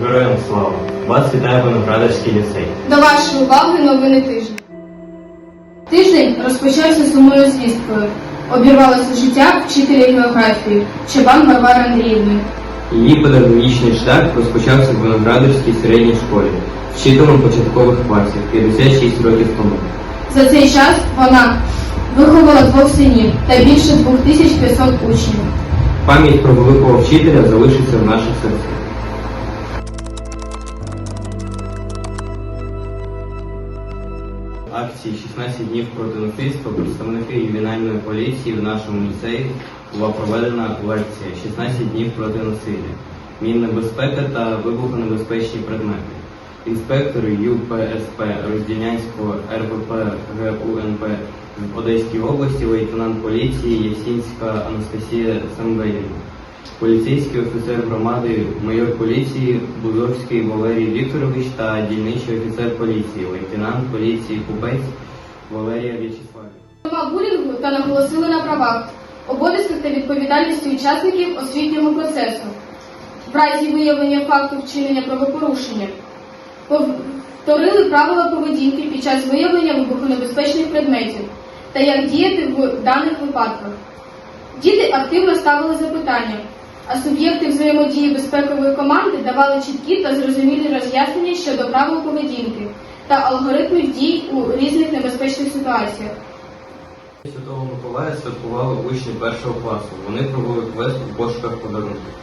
Героям слава! Вас вітає Виноградарський ліцей. До вашої уваги новини тижня. Тиждень розпочався сумною звісткою. Обірвалося життя вчителя географії Чабан Варвари Андріївни. Її педагогічний шлях розпочався в Виноградарській середній школі, вчителем початкових класів 56 років тому. За цей час вона виховала двох синів та більше 2500 учнів. Пам'ять про великого вчителя залишиться в наших серцях. Акції 16 днів проти насильства представники ювенальної поліції в нашому ліцеї була проведена лекція 16 днів проти насилля, мінна безпека та вибухонебезпечні предмети. Інспектори ЮПСП Роздільнянського РПП ГУНП Одеській області, лейтенант поліції Ясінська Анастасія Самвелівна. Поліцейський офіцер громади, майор поліції Бузовський Валерій Вікторович та дільничий офіцер поліції, лейтенант поліції Купець Валерія В'ячеславівна. Булінгу та наголосили на правах, обов'язках та відповідальності учасників освітнього процесу. В разі виявлення факту вчинення правопорушення повторили правила поведінки під час виявлення вибухонебезпечних предметів та як діяти в даних випадках. Діти активно ставили запитання, а суб'єкти взаємодії безпекової команди давали чіткі та зрозумілі роз'яснення щодо правил поведінки та алгоритмів дій у різних небезпечних ситуаціях. Святого Миколая святкували учні першого класу. Вони провели квест у пошуках подарунків.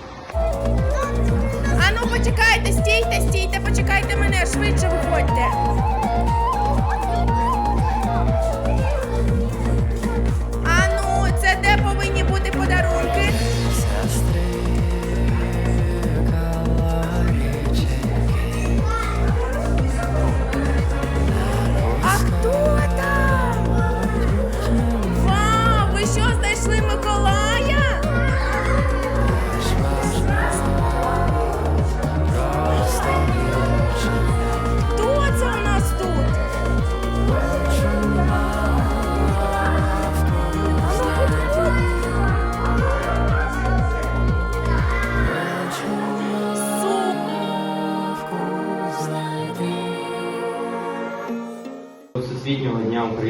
Ану, почекайте, стійте, стійте, почекайте мене, швидше виходьте.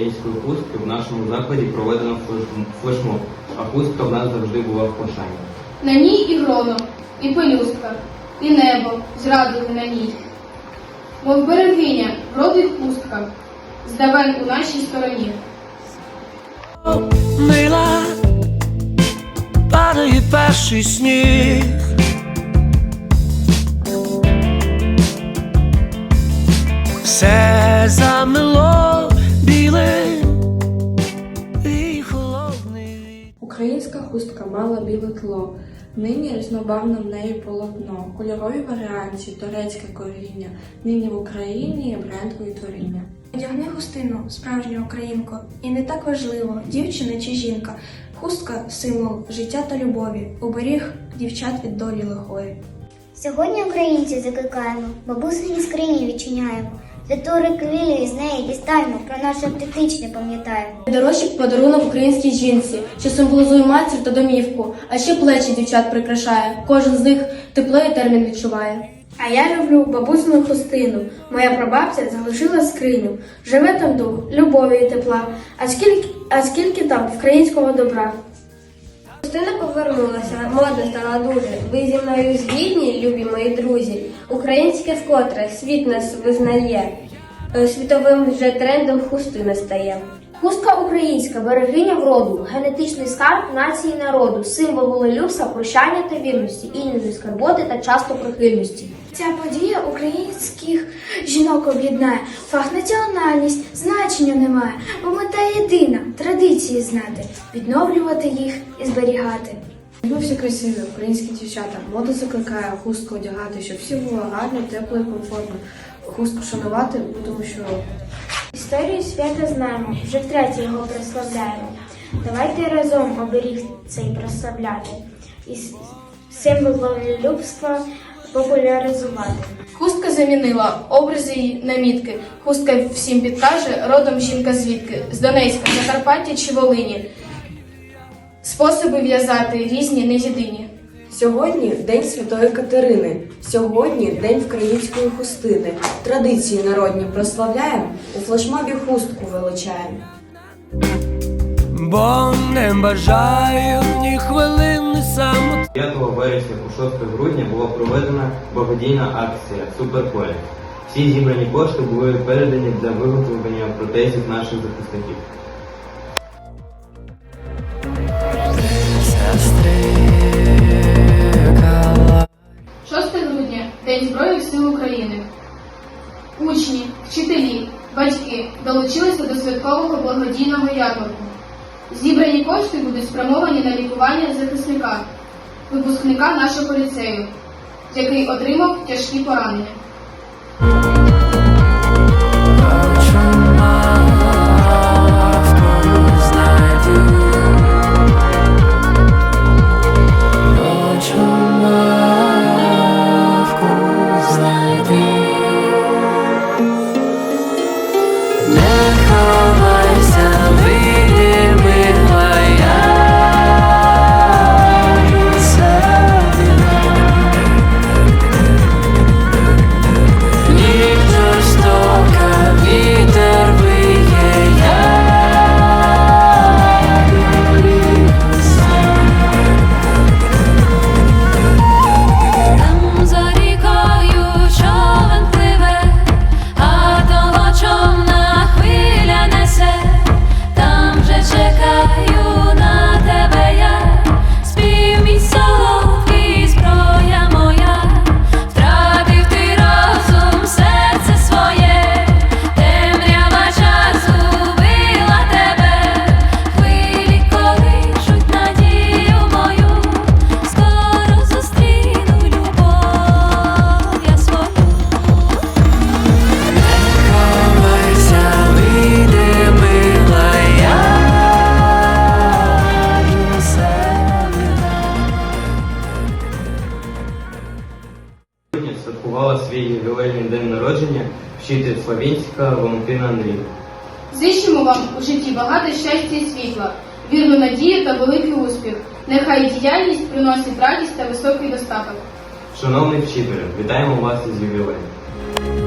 Української хустки в нашому закладі проведено флешмоб, а хустка в нас завжди була в пошані. На ній і гроно, і пелюстка, і небо зрадили на ній. Мов берегиня, вродить пустка, здавен у нашій стороні. мила, падає перший сніг. Все замело хустка мала біле тло, нині різнобарвне в неї полотно, кольорові варіації, турецьке коріння, нині в Україні є брендові творіння. Одягни хустину, справжню українку, і не так важливо, дівчина чи жінка. Хустка символ життя та любові, оберіг дівчат від долі лихої. Сьогодні українці закликаємо, бабусині скрині відчиняємо. Святори квілі з неї дістанемо, про наше автентичне пам'ятаємо. Найдорожчий подарунок українській жінці, що символізує матір та домівку, а ще плечі дівчат прикрашає. Кожен з них тепло і термін відчуває. А я люблю бабусину хустину. Моя прабабця залишила скриню. Живе там дух, любові і тепла. А скільки, а скільки там українського добра? Хустина повернулася, мода стала дуже. Ви зі мною згідні, любі мої друзі. Українське вкотре світ нас визнає. Е, Світовим вже трендом хустина стає. Хустка українська, берегиня вроду, генетичний скарб нації народу, символ волелюбства, прощання та вірності, іншої скарботи та часто прихильності. Ця подія українських жінок об'єднає. Фах національність, значення немає, бо мета єдина традиції знати, відновлювати їх і зберігати. Ми всі красиві, українські дівчата. Мода закликає хустку одягати, щоб всі було гарно, тепло і комфортно. Хустку шанувати, тому що Історію свята знаємо, вже втретє його прославляємо. Давайте разом оберіг цей прославляти і символ волелюбства популяризувати. Хустка замінила образи й намітки. Хустка всім підкаже, родом жінка звідки? З Донецька, Закарпаття чи Волині. Способи в'язати різні, не єдині. Сьогодні День Святої Катерини. Сьогодні День української хустини. Традиції народні прославляємо, у флешмобі хустку величаємо. Бо не бажаю ні хвилини самотності 5 вересня по 6 грудня була проведена благодійна акція Суперполе. Всі зібрані кошти були передані для виготовлення протезів наших захисників. 6 грудня День Збройних сил України. Учні, вчителі, батьки долучилися до святкового благодійного ярмарку. Зібрані кошти будуть спрямовані на лікування захисника, випускника нашого ліцею, який отримав тяжкі поранення. Ювілейний день народження вчитель Славінська Валентина Андрій. Зичимо вам у житті багато щастя і світла, вірну надію та великий успіх. Нехай діяльність приносить радість та високий достаток. Шановний вчителю, вітаємо вас із ювілеєм.